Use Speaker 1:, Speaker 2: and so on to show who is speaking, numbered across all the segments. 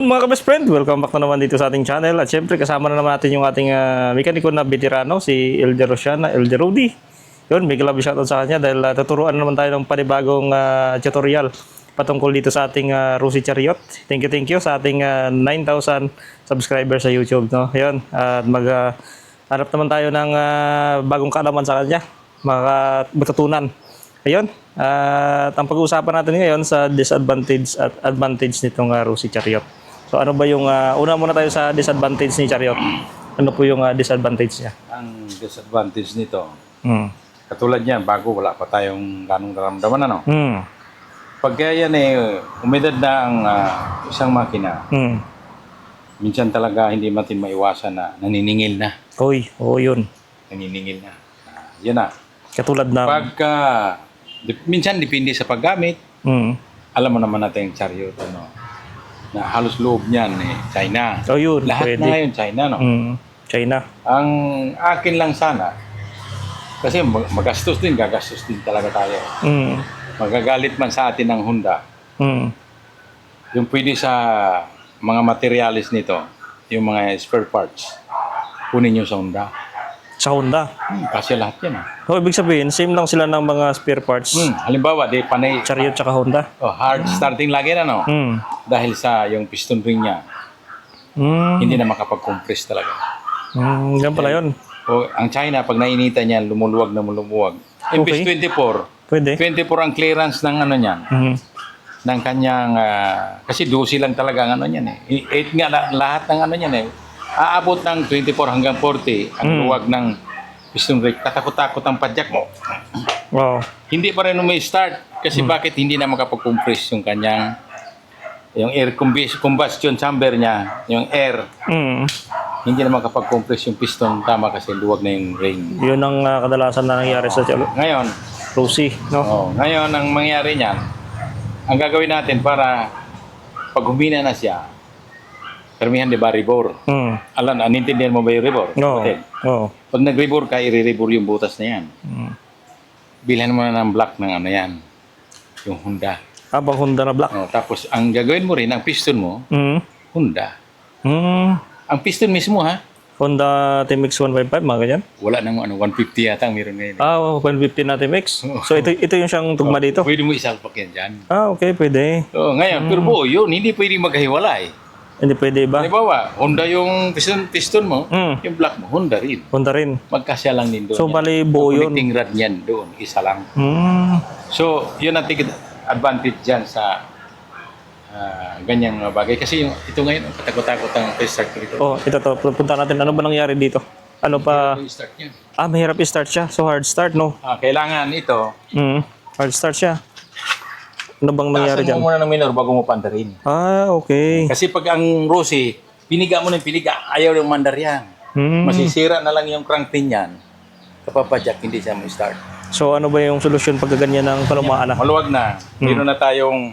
Speaker 1: Mga ka-best friend, welcome back na naman dito sa ating channel. At syempre, kasama na naman natin yung ating ah, mekaniko na veterano, si Elder Rosiana, Elder Rudy. Yun, may love shoutout sa kanya dahil ah, tuturuan na naman tayo ng panibagong ah, tutorial patungkol dito sa ating uh, Rusi Chariot. Thank you, thank you sa ating ah, 9,000 subscribers sa YouTube. No? Yun, at mag, ah, hanap naman tayo ng ah, bagong kaalaman sa kanya, mga matutunan. Ayun, at ang pag-uusapan natin ngayon sa disadvantage at advantage nitong uh, Rusi Chariot. So ano ba yung, uh, una muna tayo sa disadvantage ni Chariot. Ano po yung uh, disadvantage niya?
Speaker 2: Ang disadvantage nito,
Speaker 1: Hmm.
Speaker 2: katulad niyan, bago wala pa tayong ganong naramdaman, ano?
Speaker 1: Hmm.
Speaker 2: Pagka yan eh, umidad na ang ah, isang makina,
Speaker 1: Hmm.
Speaker 2: minsan talaga hindi natin maiwasan na naniningil na.
Speaker 1: Uy, oo yun.
Speaker 2: Naniningil na. Ah, yan na.
Speaker 1: Katulad na...
Speaker 2: Pagka, dip- minsan depende sa paggamit,
Speaker 1: Hmm.
Speaker 2: alam mo naman natin yung chariot, ano, na halos loob niyan eh, China.
Speaker 1: Oh yun,
Speaker 2: Lahat
Speaker 1: pwede.
Speaker 2: na ngayon China, no?
Speaker 1: Hmm. China.
Speaker 2: Ang akin lang sana, kasi mag- magastos din, gagastos din talaga tayo.
Speaker 1: Hmm.
Speaker 2: Magagalit man sa atin ng Honda,
Speaker 1: Hmm.
Speaker 2: yung pwede sa mga materialis nito, yung mga spare parts, kunin nyo sa Honda.
Speaker 1: Sa Honda.
Speaker 2: Hmm, kasi lahat yan. Ah.
Speaker 1: So, ibig sabihin, same lang sila ng mga spare parts.
Speaker 2: Hmm, halimbawa, di panay,
Speaker 1: Chariot tsaka Honda.
Speaker 2: oh, hard starting lagi na, no?
Speaker 1: Hmm.
Speaker 2: Dahil sa yung piston ring niya,
Speaker 1: Hmm.
Speaker 2: hindi na makapag-compress talaga.
Speaker 1: Hmm. Yan pala yun.
Speaker 2: O, ang China, pag nainitan niyan, lumuluwag na lumuluwag.
Speaker 1: Okay.
Speaker 2: 24,
Speaker 1: Pwede.
Speaker 2: 24 ang clearance ng ano niyan,
Speaker 1: Hmm.
Speaker 2: ng kanyang, ah, kasi 12 lang talaga ang ano niyan eh. 8 nga la- lahat ng ano niyan eh. Aabot ng 24 hanggang 40 ang
Speaker 1: Mm.
Speaker 2: luwag ng piston brake. Katakot-takot ang padyak mo.
Speaker 1: Wow.
Speaker 2: Hindi pa rin may start kasi bakit hindi na makapag-compress yung kanyang yung air combus- combustion chamber niya, yung air,
Speaker 1: Hmm.
Speaker 2: hindi na makapag-compress yung piston tama kasi luwag na yung ring.
Speaker 1: Yun ang ah, kadalasan na nangyayari sa Chalo-
Speaker 2: Ngayon,
Speaker 1: Rosie, no?
Speaker 2: oh, ngayon ang mangyari niyan, ang gagawin natin para pag humina na siya, karamihan di ba rebore?
Speaker 1: Hmm.
Speaker 2: Alam, nanintindihan mo ba yung rebore?
Speaker 1: Oo. Oo.
Speaker 2: Pag nag-rebore ka, i-rebore yung butas na yan.
Speaker 1: Hmm.
Speaker 2: Bilhan mo na ng black ng ano yan, yung Honda.
Speaker 1: Habang Honda na black.
Speaker 2: Oh, tapos ang gagawin mo rin, ang piston mo,
Speaker 1: Hmm.
Speaker 2: Honda.
Speaker 1: Hmm.
Speaker 2: Ang piston mismo ha,
Speaker 1: Honda TMX 155, mga ganyan.
Speaker 2: wala nang ano, 150 yata ang meron ngayon. eh.
Speaker 1: Ah, 150 na TMX. So ito ito yung siyang tugma dito.
Speaker 2: Pwede mo isalpak yan dyan.
Speaker 1: Ah, okay, pwede.
Speaker 2: Oh, ngayon, pero buo yun, hindi pwede magkahiwalay.
Speaker 1: Hindi pwede ba?
Speaker 2: Halimbawa, Honda yung piston, piston mo,
Speaker 1: Hmm.
Speaker 2: yung black mo, Honda rin.
Speaker 1: Honda rin.
Speaker 2: Magkasya lang din doon.
Speaker 1: So
Speaker 2: yan.
Speaker 1: bali buo yun.
Speaker 2: connecting rod niyan doon, isa lang.
Speaker 1: Hmm.
Speaker 2: So, yun ang tig- advantage dyan sa ah, ganyang mga bagay. Kasi yung, ito ngayon, ang katakot-takot ang restart ko ito.
Speaker 1: Oh, ito to. Punta natin. Ano ba nangyari dito? Ano pa?
Speaker 2: Start niya.
Speaker 1: Ah, mahirap i-start siya. So hard start, no?
Speaker 2: Ah, kailangan ito,
Speaker 1: Hmm. Hard start siya. Ano bang nangyari
Speaker 2: taasan
Speaker 1: dyan?
Speaker 2: mo muna ng minor bago mo pandarin.
Speaker 1: Ah, okay.
Speaker 2: Kasi pag ang Rossi, piniga mo ng piniga, ayaw ng mandar yan.
Speaker 1: Hmm.
Speaker 2: Masisira na lang yung crank pin yan. Kapapadyak, hindi siya mo start.
Speaker 1: So ano ba yung solusyon pag ganyan ng palumaan na?
Speaker 2: Maluwag na. Meron na tayong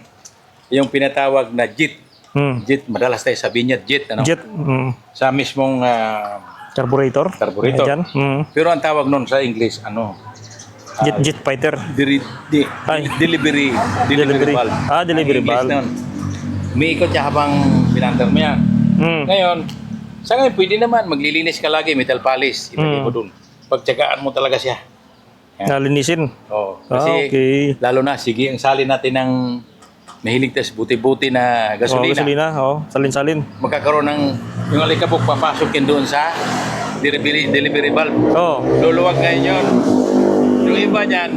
Speaker 2: yung pinatawag na JIT.
Speaker 1: Hmm.
Speaker 2: JIT, madalas tayo sabihin niya JIT. Ano?
Speaker 1: Jet. Hmm.
Speaker 2: Sa mismong ah,
Speaker 1: Carburetor.
Speaker 2: Carburetor.
Speaker 1: Ayan. Hmm.
Speaker 2: Pero ang tawag nun sa English, ano?
Speaker 1: Jet, jet fighter.
Speaker 2: Diri, di,
Speaker 1: Ay.
Speaker 2: delivery, delivery,
Speaker 1: Delivery.
Speaker 2: valve.
Speaker 1: Ah, delivery
Speaker 2: Ang English
Speaker 1: valve.
Speaker 2: nun. Umiikot siya habang pinandar mo yan.
Speaker 1: Hmm.
Speaker 2: Ngayon, sa ngayon, pwede naman, maglilinis ka lagi, metal polish, ilagay
Speaker 1: Mm.
Speaker 2: mo dun. Pagtsagaan mo talaga siya.
Speaker 1: Nalinisin.
Speaker 2: Oh,
Speaker 1: Ah,
Speaker 2: kasi
Speaker 1: okay.
Speaker 2: lalo na, sige, ang sali natin ng mahilig tayo sa buti-buti na
Speaker 1: Oh,
Speaker 2: gasolina.
Speaker 1: gasolina. Oh, salin-salin.
Speaker 2: Magkakaroon ng, yung alikabok, papasok yan doon sa delivery, delivery valve.
Speaker 1: Oh.
Speaker 2: Luluwag ngayon yun. Yung iba dyan,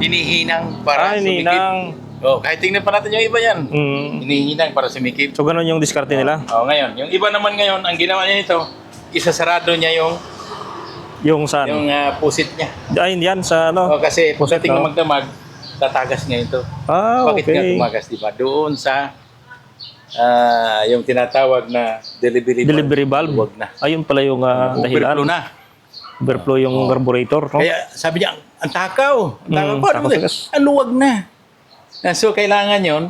Speaker 2: hinihinang para
Speaker 1: Ah,
Speaker 2: sumikip.
Speaker 1: ninang.
Speaker 2: Oh, kahit tingnan pa natin yung iba yan.
Speaker 1: Hmm.
Speaker 2: Hinihinang para sumikip.
Speaker 1: So ganun yung diskarte nila.
Speaker 2: Oh, ngayon, yung iba naman ngayon, ang ginawa niya ito, isasarado niya yung
Speaker 1: Yung saan?
Speaker 2: yung ah, pusit niya.
Speaker 1: Ay, yan sa ano.
Speaker 2: Oh, kasi
Speaker 1: Pusit,
Speaker 2: pagdating
Speaker 1: no?
Speaker 2: na magdamag, tatagas niya ito.
Speaker 1: Ah,
Speaker 2: Bakit nga
Speaker 1: okay.
Speaker 2: tumagas, di ba? Doon sa ah, yung tinatawag na delivery,
Speaker 1: Delivery valve.
Speaker 2: Huwag na.
Speaker 1: Ayun pala yung
Speaker 2: Overflow
Speaker 1: dahilan.
Speaker 2: na.
Speaker 1: Overflow yung carburetor. No?
Speaker 2: Kaya sabi niya, ang takaw. Ang takaw
Speaker 1: Mm,
Speaker 2: ko.
Speaker 1: takaw tigas.
Speaker 2: Ang luwag na. Ah, So, kailangan yon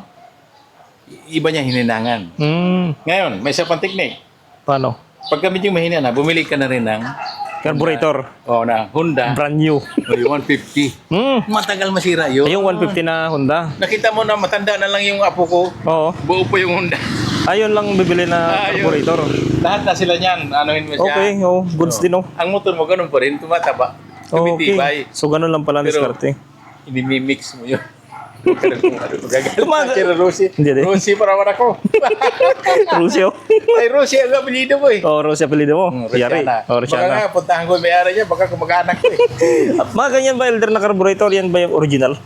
Speaker 2: iba niya hininangan.
Speaker 1: Hmm.
Speaker 2: Ngayon, may isa pang technique.
Speaker 1: Paano?
Speaker 2: Pag medyo mahina na, bumili ka na rin ng
Speaker 1: Carburetor.
Speaker 2: oh, na Honda
Speaker 1: Brand new.
Speaker 2: may 150.
Speaker 1: Hmm.
Speaker 2: Matagal masira yun.
Speaker 1: Ay, yung 150 na Honda.
Speaker 2: Nakita mo na matanda na lang yung apo ko,
Speaker 1: Oo.
Speaker 2: buo po yung Honda.
Speaker 1: Ayun lang bibili na
Speaker 2: Ah, yun. Lahat na sila niyan. Anuhin mo siya.
Speaker 1: Okay, oh, goods din oh.
Speaker 2: Ang motor mo ganun pa rin, tumataba.
Speaker 1: Okay.
Speaker 2: Tumitibay.
Speaker 1: So ganun lang pala ang diskarte.
Speaker 2: Ini-mix mo yun. Kira Rosie.
Speaker 1: Hindi, hindi.
Speaker 2: Rosie para wala ko.
Speaker 1: Rusio.
Speaker 2: Ay, Rosie ang apelido mo eh.
Speaker 1: oh, Rosie apelido mo.
Speaker 2: Hmm,
Speaker 1: Yari.
Speaker 2: Rosiana.
Speaker 1: Oh,
Speaker 2: Baka
Speaker 1: Rosiana.
Speaker 2: nga, puntahan ko yung may-ari niya, baka kumag-anak ko eh.
Speaker 1: Mga ganyan ba elder na carburetor? Yan ba yung original?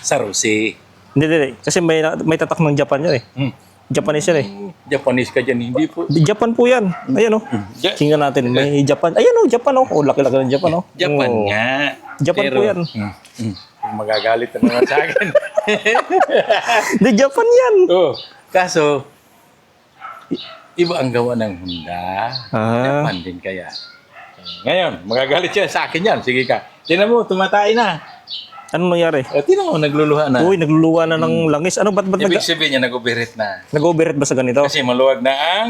Speaker 2: Sa Rosie.
Speaker 1: Hindi, hindi. hindi. Kasi may, may tatak ng Japan yan eh.
Speaker 2: Hmm.
Speaker 1: Japanese yan eh.
Speaker 2: Japanese ka dyan, hindi po.
Speaker 1: Di- Japan po yan. Ayan oh.
Speaker 2: Ja-
Speaker 1: Tingnan natin. May Japan. Ayan oh, Japan oh. Oh, laki-laki ng Japan oh.
Speaker 2: Japan
Speaker 1: Oh.
Speaker 2: nga.
Speaker 1: Japan po yan.
Speaker 2: Hmm, hmm. Magagalit na naman sa akin.
Speaker 1: Di Japan yan.
Speaker 2: oh, kaso, i- iba ang gawa ng Honda.
Speaker 1: Ah.
Speaker 2: Japan din kaya. Ngayon, magagalit siya sa akin yan. Sige ka. Tinan mo, tumatay na.
Speaker 1: Anong nangyari?
Speaker 2: Eh, tinan mo, nagluluha na.
Speaker 1: Uy, nagluluwa na ng langis. Ano, ba't, ba't nag-
Speaker 2: Ibig sabihin niya, nag-overheat na.
Speaker 1: nag-overheat ba sa ganito?
Speaker 2: Kasi maluwag na ang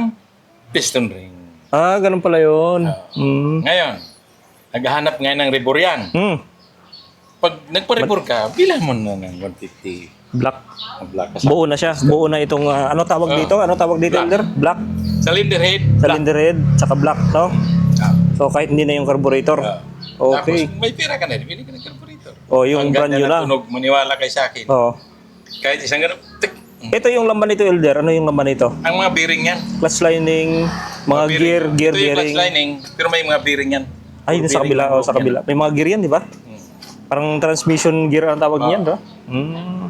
Speaker 2: piston ring.
Speaker 1: Ah, ganun pala yun.
Speaker 2: Ah.
Speaker 1: Hmm.
Speaker 2: Ngayon, naghahanap ngayon ng rebor yan.
Speaker 1: Hmm.
Speaker 2: Pag nagpa-rebor ka, bilang mo na ng 150
Speaker 1: Black.
Speaker 2: ang black. Kasi
Speaker 1: Buo na siya. Buo na itong, ah, ano tawag
Speaker 2: Ah.
Speaker 1: dito? Ano tawag dito,
Speaker 2: Black.
Speaker 1: Elder? Black.
Speaker 2: cylinder head, black.
Speaker 1: Cylinder head, tsaka black, no?
Speaker 2: Ah.
Speaker 1: So, kahit hindi na yung carburetor.
Speaker 2: Ah.
Speaker 1: Okay.
Speaker 2: Tapos may pera ka na, bili ka ng carburetor.
Speaker 1: Oh, yung
Speaker 2: Hanggang
Speaker 1: brand new
Speaker 2: na
Speaker 1: lang.
Speaker 2: natunog, maniwala kay sa akin.
Speaker 1: Oo.
Speaker 2: Kahit isang ganun, tik.
Speaker 1: Ito yung laman nito, Elder. Ano yung laman nito?
Speaker 2: Ang mga bearing yan.
Speaker 1: Clutch lining, mga
Speaker 2: bearing.
Speaker 1: gear, gear
Speaker 2: Ito yung clutch
Speaker 1: bearing.
Speaker 2: lining, pero may mga bearing yan.
Speaker 1: Ay, yun sa
Speaker 2: Bearing
Speaker 1: kabila. Oh, sa kabila. May mga gear yan, di ba?
Speaker 2: Hmm.
Speaker 1: Parang transmission gear ang tawag niyan, no? Hmm.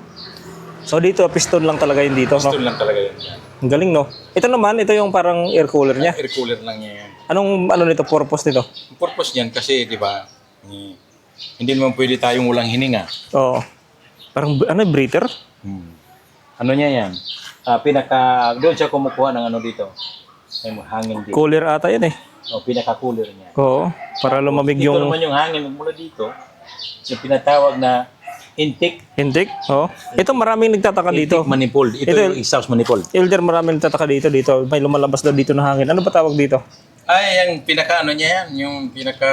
Speaker 1: So dito, piston lang talaga yun dito, no?
Speaker 2: Piston lang talaga yan.
Speaker 1: Ang galing, no? Ito naman, ito yung parang air cooler niya.
Speaker 2: Air cooler lang yan.
Speaker 1: Anong, ano nito, purpose nito?
Speaker 2: Ang purpose niyan kasi, di ba, eh, hindi naman pwede tayong walang hininga.
Speaker 1: Oo. Parang, ano, breather?
Speaker 2: Hmm. Ano niya yan? Ah, pinaka, doon siya kumukuha ng ano dito. May hangin dito.
Speaker 1: Cooler ata yan, eh.
Speaker 2: O, pinaka-cooler niya.
Speaker 1: Oo. Para lumamig
Speaker 2: Ito
Speaker 1: yung
Speaker 2: naman yung hangin mula dito. Yung pinatawag na intake,
Speaker 1: intake. Oo. Ito, maraming nagtataka dito.
Speaker 2: intake manifold. Ito,
Speaker 1: Ito-
Speaker 2: yung exhaust manifold.
Speaker 1: Elder, maraming nagtataka dito, dito. May lumalabas daw dito na hangin. Ano ba tawag dito?
Speaker 2: Ay, yung pinaka ano niya yan, yung pinaka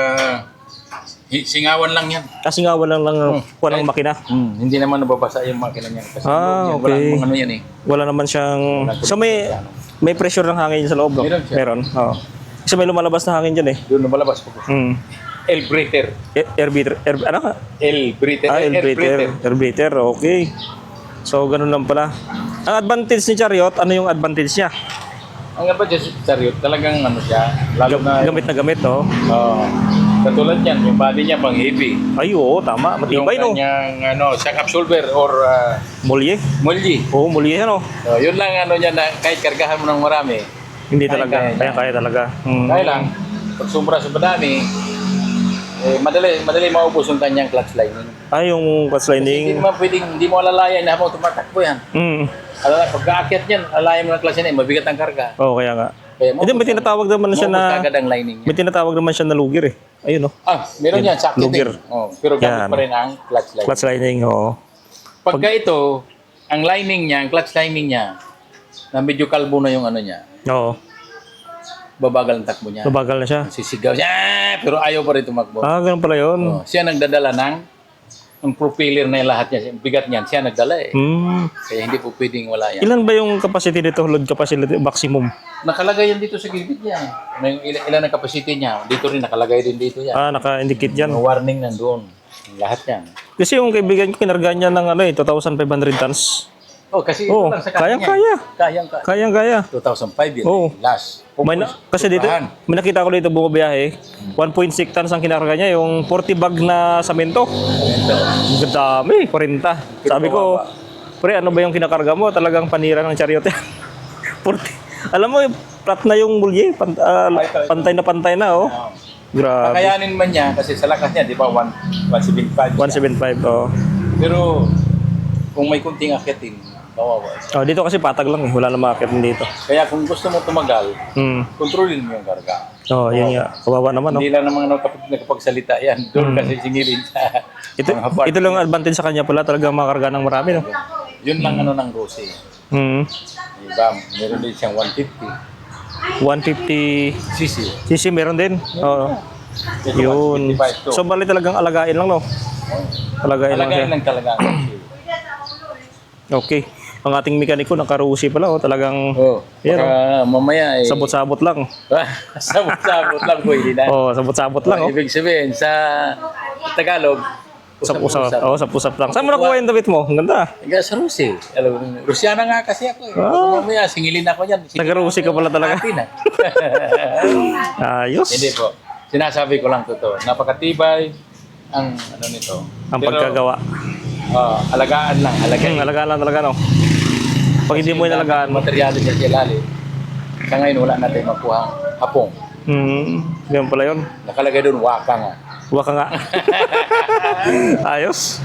Speaker 2: singawan lang yan.
Speaker 1: Kasi nga walang lang walang makina.
Speaker 2: Hmm, hindi naman nababasa yung makina niya. Kasi
Speaker 1: Ah,
Speaker 2: yan,
Speaker 1: okay.
Speaker 2: Walang ano yan eh.
Speaker 1: Wala naman siyang... So may may pressure ng hangin sa loob, no?
Speaker 2: Meron siya.
Speaker 1: Meron. Oo. Kasi may lumalabas na hangin dyan eh.
Speaker 2: Doon lumalabas po.
Speaker 1: Mm.
Speaker 2: Air breather.
Speaker 1: Air, air breather. Air, ano ka?
Speaker 2: Air breather.
Speaker 1: Ah, air breather. Air breather. Okay. So, ganun lang pala. Ang advantage ni Chariot, ano yung advantage niya?
Speaker 2: Ang nga ba dyan, chariot, talagang ano siya, lalo na,
Speaker 1: Gamit na gamit, no?
Speaker 2: Oo. Katulad yan, yung body niya pang heavy.
Speaker 1: Ay, oo, tama.
Speaker 2: Yung
Speaker 1: Matibay, no?
Speaker 2: kanyang ano, shock absorber or uh,
Speaker 1: Mulye.
Speaker 2: mulji.
Speaker 1: Oo, mulye yan, no?
Speaker 2: So, yun lang ano niya na kahit kargahan mo ng marami,
Speaker 1: Hindi
Speaker 2: Kaya-
Speaker 1: talaga.
Speaker 2: kaya
Speaker 1: Kaya, talaga. Mm.
Speaker 2: kaya lang, pag sumbra sa madami, eh, madali, madali maubos yung kanyang clutch lining.
Speaker 1: Ay, yung clutch
Speaker 2: Hindi
Speaker 1: lining.
Speaker 2: naman pwedeng, hindi mo alalayan na habang tumatakbo yan.
Speaker 1: Mm.
Speaker 2: Alala, pag kaakyat yan, alalayan mo ng clutch lining, mabigat ang karga.
Speaker 1: Oo, kaya nga.
Speaker 2: Kaya
Speaker 1: Hindi, may tinatawag naman siya na...
Speaker 2: kagad ang lining niya.
Speaker 1: May tinatawag naman siya na lugir eh. Ayun, no?
Speaker 2: Ah, meron yan, sa
Speaker 1: Lugir.
Speaker 2: Oh, pero gamit
Speaker 1: Yan.
Speaker 2: pa rin ang clutch lining.
Speaker 1: Clutch lining, oo.
Speaker 2: Pagka ito, ang lining niya, ang clutch lining niya, na medyo kalbo na yung ano niya,
Speaker 1: Oo.
Speaker 2: babagal ang takbo niya.
Speaker 1: Mabagal na siya.
Speaker 2: Sisigaw siya, "Ah!" pero ayaw pa rin tumakbo.
Speaker 1: Ah, ganun pala yun.
Speaker 2: Oh, siya nagdadala ng ang propeller na yung lahat niya, yung bigat niyan, siya nagdala eh.
Speaker 1: Hmm.
Speaker 2: Kaya hindi po pwedeng wala yan.
Speaker 1: Ilan ba yung capacity nito? Load capacity maximum?
Speaker 2: Nakalagay yan dito sa gilid niya. May ilan, ilan ang capacity niya. Dito rin nakalagay din dito yan.
Speaker 1: Ah, naka-indicate dyan.
Speaker 2: Ang warning nandoon. Lahat yan.
Speaker 1: Kasi yung kaibigan ko, kinarga niya ng ano eh, 2,500 tons.
Speaker 2: Oh, kasi
Speaker 1: Oh,
Speaker 2: ito lang sa kanya.
Speaker 1: kayang-kaya.
Speaker 2: Kayang kaya.
Speaker 1: Kayang-kaya.
Speaker 2: 2005 yun.
Speaker 1: Oh.
Speaker 2: Last.
Speaker 1: May na, kasi dito, may nakita ko dito bumabiyahe, 1.6 tons ang kinarga niya, yung 40 bag na samento.
Speaker 2: Ito.
Speaker 1: Ang dami, 40. Sabi ko, pre, ano ba yung kinakarga mo? Talagang panira ng chariot yan. 40. Alam mo, flat na yung bulye, pan- ah, pantay na pantay na, oh.
Speaker 2: Oh.
Speaker 1: Grabe.
Speaker 2: Kakayanin man niya kasi sa lakas niya, di ba, 1, 175 siya.
Speaker 1: 175, oh.
Speaker 2: Pero kung may kunting akitin, kawawa siya.
Speaker 1: oh. Dito kasi patag lang eh, wala na makakit dito.
Speaker 2: Kaya kung gusto mo tumagal,
Speaker 1: Hmm.
Speaker 2: kontrolin mo yung karga.
Speaker 1: Oh, yun nga. Kawawa naman, oh.
Speaker 2: Hindi lang naman nakapag, nakapagsalita yan. Doon kasi singilin sa
Speaker 1: Ito,
Speaker 2: mga part.
Speaker 1: ito lang ang advantage sa kanya pala, talaga makakarga ng marami, no?
Speaker 2: Yun lang ano ng Rose.
Speaker 1: Hmm.
Speaker 2: Diba? Meron din siyang 150
Speaker 1: 150
Speaker 2: cc.
Speaker 1: cc meron din. Oo.
Speaker 2: Ito,
Speaker 1: Yun.
Speaker 2: 155 to.
Speaker 1: So, bali talagang alagain lang, no? Alagain lang siya.
Speaker 2: Talagayan lang talaga ang Rose.
Speaker 1: Okay. Ang ating mekaniko, nakarusi pala. Oh, talagang
Speaker 2: Oh,
Speaker 1: Yan,
Speaker 2: baka mamaya eh.
Speaker 1: sabot-sabot lang.
Speaker 2: Sabot-sabot lang po, hindi na.
Speaker 1: Oh, sabot-sabot lang. Oh.
Speaker 2: Ibig sabihin, sa Tagalog,
Speaker 1: Usap-usap. Oh, usap-usap lang. Saan mo nakuha yung damit mo? Ang ganda.
Speaker 2: Taga sa Rusi. Alam mo, Rusyana nga kasi ako eh. Baka mamaya, singilin ako yan. Singilin
Speaker 1: Taga-Rusi ka pala talaga.
Speaker 2: ah.
Speaker 1: Ayos.
Speaker 2: Hindi po. Sinasabi ko lang totoo. Napakatibay ang ano nito.
Speaker 1: Ang
Speaker 2: Pero,
Speaker 1: pagkagawa.
Speaker 2: Oh, alagaan lang. Alagaan.
Speaker 1: Hmm, alagaan lang talaga, no? Pag hindi mo inalagaan,
Speaker 2: Materyales niya sa ilalim. Sa ngayon, wala natin makuha hapong.
Speaker 1: hmm, ganyan pala yun.
Speaker 2: Nakalagay doon, waka nga.
Speaker 1: Huwag ka nga. Ayos.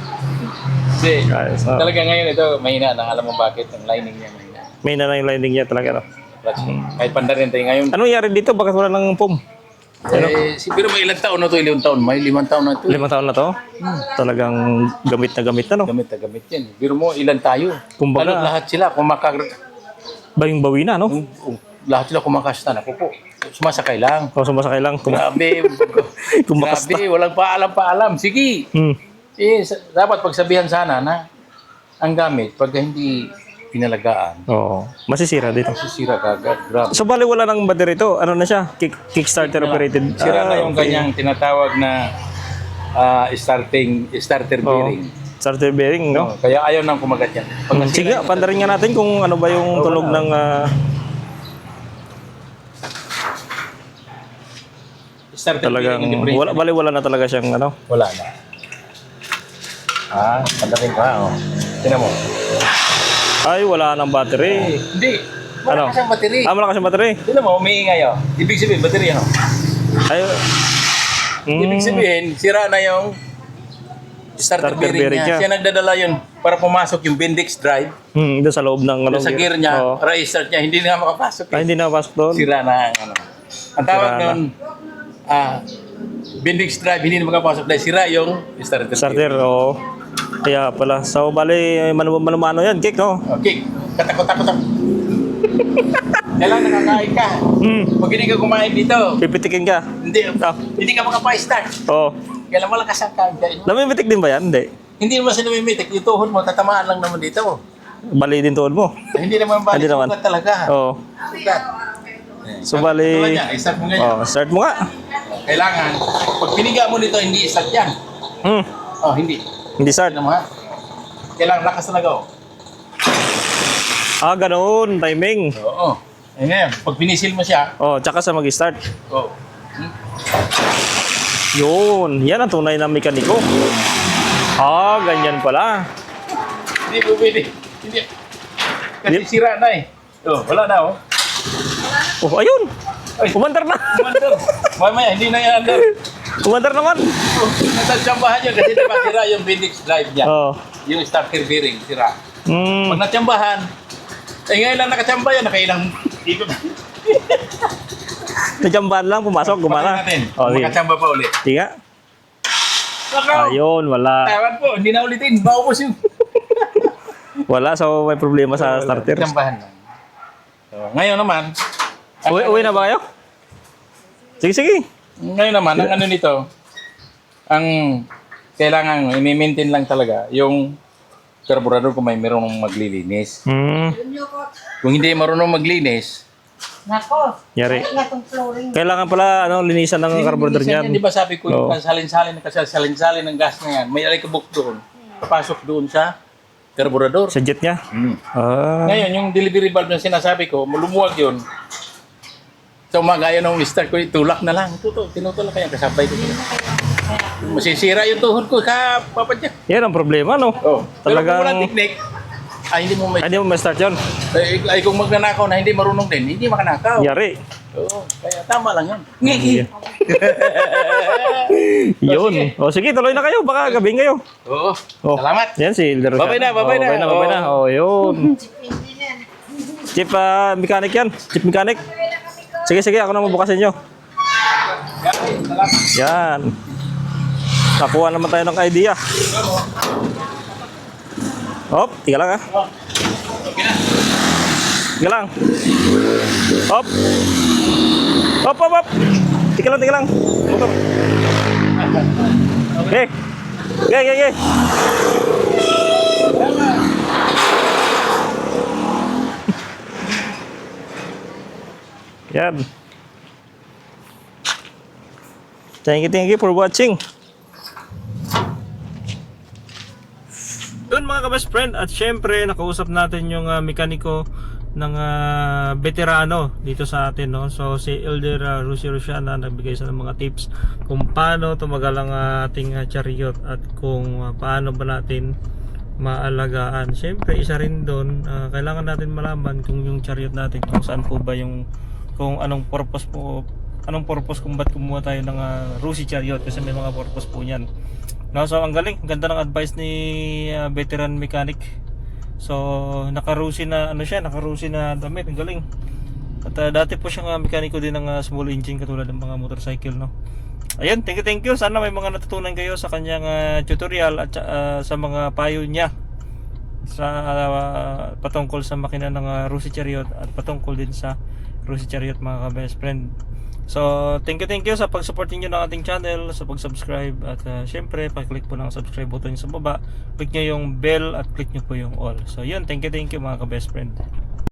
Speaker 2: Kasi,
Speaker 1: Ayos. Oh.
Speaker 2: talaga ngayon ito, mahina na. Alam mo bakit? Ang lining niya mahina.
Speaker 1: May na yung lining niya talaga, no?
Speaker 2: Plus, Kahit pandarin tayo ngayon.
Speaker 1: Anong nangyari dito? Bakit wala nang pom?
Speaker 2: Eh, siguro may ilang taon na to, ilang taon. May limang taon na to.
Speaker 1: Limang taon na to? Talagang gamit na gamit na, no?
Speaker 2: Gamit na gamit yan. Biro mo, ilan tayo?
Speaker 1: Kumbaga-
Speaker 2: Ano, lahat sila, kumakag...
Speaker 1: Baying-bawi na, no?
Speaker 2: kung- kung- lahat sila kumakasta na. Ako po, sumasakay lang.
Speaker 1: O, sumasakay lang. Kum-
Speaker 2: Grabe.
Speaker 1: Kumakasta.
Speaker 2: Grabe, walang paalam-paalam. Sige.
Speaker 1: hmm.
Speaker 2: Eh, dapat pagsabihan sana na ang gamit, pag hindi pinalagaan,
Speaker 1: Oo. Masisira dito.
Speaker 2: sisira kagad. Grabe.
Speaker 1: So, bali wala nang battery to. Ano na siya? Kick, Kickstarter operated.
Speaker 2: Sira
Speaker 1: Ah,
Speaker 2: na yung kanyang tinatawag na ah, starting starter
Speaker 1: Oo.
Speaker 2: bearing.
Speaker 1: Starter bearing, no?
Speaker 2: Oh, kaya ayaw nang kumagat yan. Pag
Speaker 1: Hmm, Sige, pandarin nga natin kung ano ba yung tunog ng... ah,
Speaker 2: starter
Speaker 1: talagang...
Speaker 2: bearing, hindi
Speaker 1: Wala, bali wala na talaga siyang ano.
Speaker 2: Wala na. Ah, pandarin ka, oh. Tinan mo.
Speaker 1: Ay, wala nang battery.
Speaker 2: Hindi. Wala
Speaker 1: Ano?
Speaker 2: kasang battery.
Speaker 1: Ah, malakas yung battery.
Speaker 2: Tinan mo, umiingay, oh. Ibig sabihin, battery, ano?
Speaker 1: Ay,
Speaker 2: Ibig
Speaker 1: mm,
Speaker 2: sabihin, sira na yung starter,
Speaker 1: Starter
Speaker 2: bearing,
Speaker 1: bearing
Speaker 2: niya.
Speaker 1: niya.
Speaker 2: Siya nagdadala yun para pumasok yung Bendix drive.
Speaker 1: hmm, doon sa loob ng ano,
Speaker 2: Doon sa gear niya,
Speaker 1: Oo.
Speaker 2: para i-start niya, hindi na makapasok.
Speaker 1: Ah, hindi na pasok doon.
Speaker 2: Sira na ano. Ang tawag nun, ah, Bendix drive, hindi na makapasok dahil sira yung starter,
Speaker 1: Starter, oo. Kaya pala. So, bali, manumano yan, kick, no?
Speaker 2: Okay, katakot-takot ako. Kailangan nakakain ka.
Speaker 1: Hmm,
Speaker 2: Pag hindi ka kumain dito,
Speaker 1: pipitikin ka.
Speaker 2: hindi,
Speaker 1: Ah.
Speaker 2: hindi ka makapa-start.
Speaker 1: Oo.
Speaker 2: Kailangan malakas ang kain.
Speaker 1: Namibitik din ba yan? Hindi.
Speaker 2: Hindi naman sila mimitik. Yung tuhod mo, tatamaan lang naman dito.
Speaker 1: Bali din tuhod mo.
Speaker 2: Hindi naman balik.
Speaker 1: Hindi naman.
Speaker 2: Talaga.
Speaker 1: Oo.
Speaker 2: Sugat.
Speaker 1: So, bali...
Speaker 2: Tulad yan, i-start mo ganyan.
Speaker 1: Oh, start mo nga.
Speaker 2: Kailangan, pag piniga mo nito, hindi i-start yan.
Speaker 1: Hmm,
Speaker 2: Oh, hindi.
Speaker 1: Hindi start.
Speaker 2: Ano mo ha? Kailangan lakas talaga oh.
Speaker 1: Ah, ganoon. Timing.
Speaker 2: Oo. Eh ngayon, pag pinisil mo siya,
Speaker 1: Oh, tsaka sa mag-start.
Speaker 2: oh.
Speaker 1: Yun. Yan ang tunay na mekaniko. Ah, ganyan pala.
Speaker 2: Hindi po pwede. Hindi. Kasi
Speaker 1: Hindi.
Speaker 2: sira na eh. Oh, wala na oh.
Speaker 1: Oh, ayun.
Speaker 2: Ay.
Speaker 1: Umandar na.
Speaker 2: Under. Mamaya, hindi na yan under.
Speaker 1: Umandar naman.
Speaker 2: Oh, Natatsambahan yun kasi diba sira yung Bendix drive niya.
Speaker 1: Oh.
Speaker 2: Yung starter bearing, sira.
Speaker 1: Hmm.
Speaker 2: Pag natsambahan, eh ngayon lang nakachamba yan, nakailang dito.
Speaker 1: Najambahan lang, pumasok, gumana. Oh, sige.
Speaker 2: Makachamba pa ulit.
Speaker 1: Nga.
Speaker 2: Nakaw!
Speaker 1: Ayun, wala.
Speaker 2: Taiwan po, hindi na ulitin. Maubos yung
Speaker 1: Wala, so may problema sa starter.
Speaker 2: Tsambahan lang. So, ngayon naman,
Speaker 1: Uwi, uwi na ba kayo? Sige, sige.
Speaker 2: Ngayon naman, ang ano nito, ang kailangan i-maintain lang talaga yung carburetor kung may marunong maglilinis.
Speaker 1: Hmm.
Speaker 2: Kung hindi marunong maglinis,
Speaker 3: Nako,
Speaker 1: Yari.
Speaker 3: nga itong flooring.
Speaker 1: Kailangan pala ano, linisan ng carburetor niyan.
Speaker 2: Di ba sabi ko, yung
Speaker 1: Oo.
Speaker 2: kasalin-salin, kasalin-salin ng gas na yan, may alikabok doon. Papasok doon sa carburetor.
Speaker 1: Sa jet niya.
Speaker 2: Hmm.
Speaker 1: Ah.
Speaker 2: Ngayon, yung delivery valve na sinasabi ko, lumuwag yun. Sa umaga, yun ang start ko, tulak na lang. Ito, to, tinutulak kaya, kasabay ko. Masisira yung tuhod ko, ka, papadyak.
Speaker 1: Yan ang problema, no?
Speaker 2: Oh. Pero
Speaker 1: Talagang-
Speaker 2: kung walang technique, ay hindi mo may...
Speaker 1: Ay, di mo ma-start yun.
Speaker 2: Ay, ay kung magnanakaw na hindi marunong din, hindi makanakaw.
Speaker 1: Yari.
Speaker 2: Oo, kaya tama lang yun. Ngiki.
Speaker 1: Yun. O sige, tuloy na kayo. Baka gabing kayo.
Speaker 2: Oo.
Speaker 1: Oh.
Speaker 2: Salamat.
Speaker 1: Yan si Elder.
Speaker 2: Babay na, babay
Speaker 1: Oh,
Speaker 2: na.
Speaker 1: Babay na, babay na. Oh, yun. Chief ah, mechanic yan. Chief mechanic. Sige, sige. Ako na mabukasin nyo. Yan. Nakuha naman tayo ng idea. Hop, tiga lang ah. Tiga lang. Hop. Hop, hop, hop. Tiga lang, tiga lang. Okay. Okay, okay, okay. Yan. Thank you, thank you for watching. Yun mga ka-best friend at syempre nakausap natin yung ah, mekaniko ng ah, veterano dito sa atin no. So si Elder uh, Rusi Rusiana nagbigay sa mga tips kung paano tumagal ang ah, ating ah, chariot at kung ah, paano ba natin maalagaan. Syempre isa rin doon ah, kailangan natin malaman kung yung chariot natin kung saan po ba yung kung anong purpose po anong purpose kung ba't kumuha tayo ng ah, Rusi chariot kasi may mga purpose po niyan. No, so ang galing, ang ganda ng advice ni ah, veteran mechanic. So nakarusi na ano siya, nakarusi na damit, ang galing. At ah, dati po siyang uh, mekaniko din ng ah, small engine katulad ng mga motorcycle, no. Ayun, thank you, thank you. Sana may mga natutunan kayo sa kanyang ah, tutorial at ah, sa mga payo niya sa ah, patungkol sa makina ng uh, Rusi Chariot at patungkol din sa Rusi Chariot mga ka-best friend. So, thank you, thank you sa pag-support niyo ng ating channel, sa pag-subscribe at uh, syempre, pa-click po ng subscribe button sa baba. Click niyo yung bell at click niyo po yung all. So, yun, thank you, thank you mga ka-best friend.